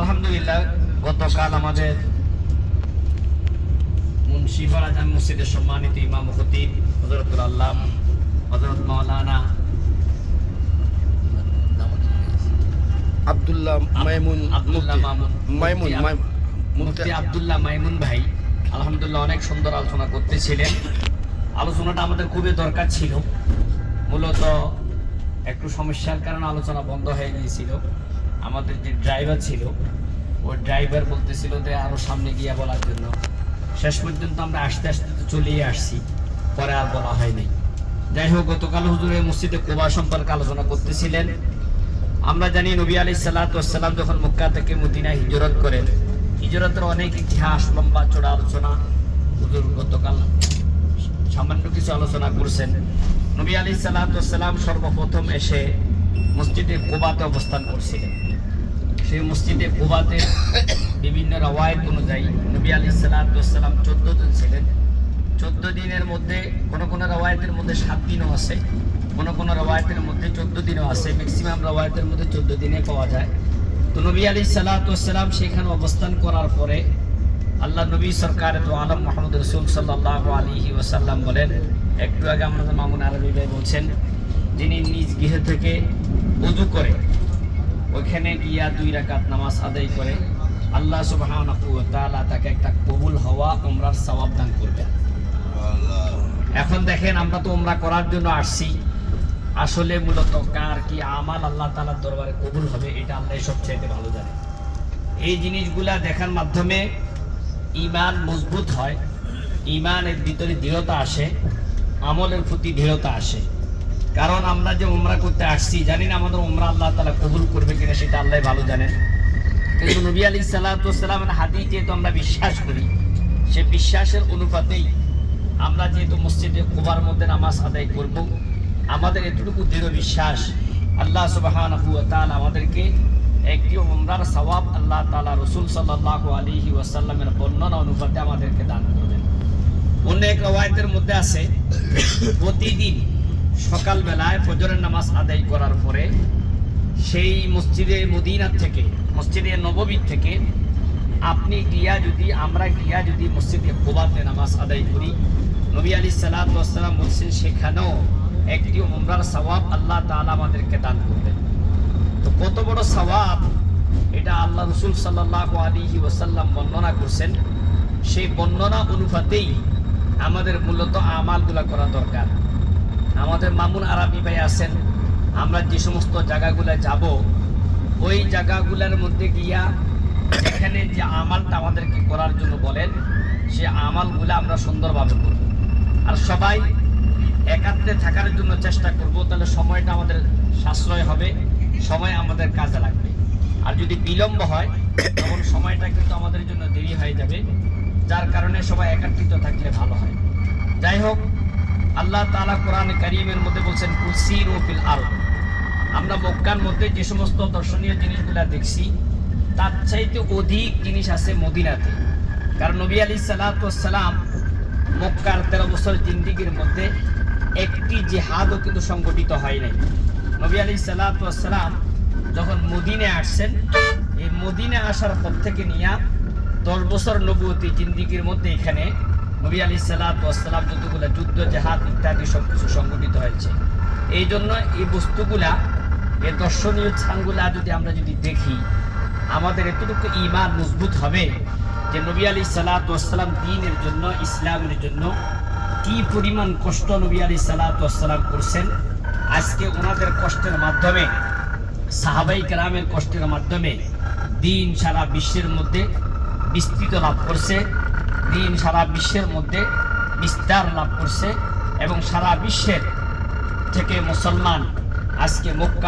আলহামদুলিল্লাহ গতকাল আমাদের মুন্সিফার আজান মসজিদের সম্মানিত ইমাম খতিব হজরতুল আল্লাহ হজরত মাওলানা আব্দুল্লাহ মাইমুন আব্দুল্লাহ মাইমুন মুফতি মাইম- মুফতি মুফতি। আব্দুল্লাহ মাইমুন ভাই আলহামদুলিল্লাহ অনেক সুন্দর আলোচনা করতেছিলেন। আলোচনাটা আমাদের খুবই দরকার ছিল। মূলত একটু সমস্যার কারণে আলোচনা বন্ধ হয়ে গিয়েছিল। আমাদের যে ড্রাইভার ছিল, ওই ড্রাইভার বলতেছিল যে আরও সামনে গিয়ে বলার জন্য। শেষ পর্যন্ত আমরা আস্তে আস্তে তো চলেই আসছি, পরে আর বলা হয়নি যাই হোক, গতকাল হুজুরের মসজিদে কোবা সম্পর্কে আলোচনা করতেছিলেন। আমরা জানি নবী আলি সাল্লাম যখন মক্কা থেকে মদিনা হিজরত করেন, হিজরতের অনেক ইতিহাস, লম্বা, চড়া আলোচনা। হুজুর গতকাল সামান্য কিছু আলোচনা করছেন। নবী আলি সাল্লাম সর্বপ্রথম এসে মসজিদে কোবাতে অবস্থান করছিলেন সেই মসজিদে কোবাতে বিভিন্ন রওয়ায়ত অনুযায়ী নবী আলি সাল্লাম চোদ্দ দিন ছিলেন। চোদ্দ দিনের মধ্যে কোনো কোনো রওয়ায়তের মধ্যে সাত দিনও আছে। কোনো কোনো রওয়ায়তের মধ্যে চোদ্দ দিনও আছে। ম্যাক্সিমাম রওয়ায়তের মধ্যে চোদ্দ দিনে পাওয়া যায়। তো নবী আলী সাল্লাতাম সেখানে অবস্থান করার পরে আল্লাহ নবী সরকার তো আলম মোহাম্মদ রসুল সাল্লাহ আলী ওসাল্লাম বলেন, একটু আগে আমাদের মামুন আরবি ভাই বলছেন যিনি নিজ গৃহে থেকে উজু করে, ওইখানে গিয়া দুই রাকাত নামাজ আদায় করে, আল্লাহ ওয়া তাকে একটা কবুল হওয়া, উমরার সওয়াব দান করবেন। এখন দেখেন, আমরা তো উমরা করার জন্য আসছি। আসলে মূলত কার কি আমাল আল্লাহ তালার দরবারে কবুল হবে, এটা আল্লাহ সবচেয়ে ভালো জানে। এই জিনিসগুলা দেখার মাধ্যমে ইমান মজবুত হয় ইমানের ভিতরে দৃঢ়তা আসে, আমলের প্রতি দৃঢ়তা আসে। কারণ আমরা যে উমরা করতে আসছি, জানি না আমাদের উমরা আল্লাহ তালা কবুল করবে কিনা সেটা আল্লাহ ভালো জানেন কিন্তু নবী আলী সাল্লাহামের হাদিস যেহেতু আমরা বিশ্বাস করি। সে বিশ্বাসের অনুপাতেই আমরা যেহেতু মসজিদে কোবার মধ্যে নামাজ আদায় করব, আমাদের এতটুকু দৃঢ় বিশ্বাস আল্লাহ সুবাহান আমাদেরকে একটি উমরার সওয়াব আল্লাহ তালা রসুল সাল্লাহ আলিহি ওয়াসাল্লামের বর্ণনা অনুপাতে আমাদেরকে দান করবেন। অন্য এক রওয়ায়তের মধ্যে আছে, প্রতিদিন সকালবেলায় ফজরের নামাজ আদায় করার পরে সেই মসজিদে মদিনার থেকে, মসজিদে নববীর থেকে আপনি গিয়া যদি, আমরা গিয়া যদি মসজিদে কোবাতে নামাজ আদায় করি, নবী আলী সাল্লাম বলছেন, সেখানেও একটি উমরার সওয়াব আল্লাহ তাআলা আমাদেরকে দান করবেন। তো কত বড় সওয়াব, এটা আল্লাহ রসুল সাল্লাহ আলী ওসাল্লাম বর্ণনা করছেন। সেই বর্ণনা অনুপাতেই আমাদের মূলত আমালগুলা করা দরকার। আমাদের মামুন আরাবি ভাই আছেন, আমরা যে সমস্ত জায়গাগুলো যাব, ওই জায়গাগুলোর মধ্যে গিয়া এখানে যে আমালটা আমাদেরকে করার জন্য বলেন, সে আমালগুলো আমরা সুন্দরভাবে করব। আর সবাই একাত্রে থাকার জন্য চেষ্টা করব, তাহলে সময়টা আমাদের সাশ্রয় হবে, সময় আমাদের কাজে লাগবে। আর যদি বিলম্ব হয়, তখন সময়টা কিন্তু আমাদের জন্য দেরি হয়ে যাবে, যার কারণে সবাই একাত্রিত থাকলে ভালো হয়। যাই হোক আল্লাহ তাআলা কোরআন কারিমের মধ্যে বলছেন কুলসির ও ফিল আমরা মক্কার মধ্যে যে সমস্ত দর্শনীয় জিনিসগুলা দেখছি, তার চাইতে অধিক জিনিস আছে মদিনাতে। কারণ নবী আলী সালাম মক্কার তেরো বছর জিন্দিগির মধ্যে একটি জেহাদও কিন্তু সংগঠিত হয় নাই। নবী আলী সালাম যখন মদিনে আসছেন, এই মদিনে আসার পর থেকে নিয়ে দশ বছর নবুয়তী জিন্দিগির মধ্যে এখানে নবী আলী সালাম যতগুলো যুদ্ধ, জেহাদ ইত্যাদি সব কিছু সংগঠিত হয়েছে। এই জন্য এই বস্তুগুলা, এই দর্শনীয় স্থানগুলা যদি আমরা যদি দেখি, আমাদের এতটুকু ইমান মজবুত হবে যে নবী আলী সালাতাম দিনের জন্য, ইসলামের জন্য কি পরিমাণ কষ্ট নবী আলী সালাতাম করছেন, আজকে ওনাদের কষ্টের মাধ্যমে, সাহাবাই কেরামের কষ্টের মাধ্যমে দিন সারা বিশ্বের মধ্যে বিস্তৃত লাভ করছে। দিন সারা বিশ্বের মধ্যে বিস্তার লাভ করছে এবং সারা বিশ্বের থেকে মুসলমান আজকে মক্কা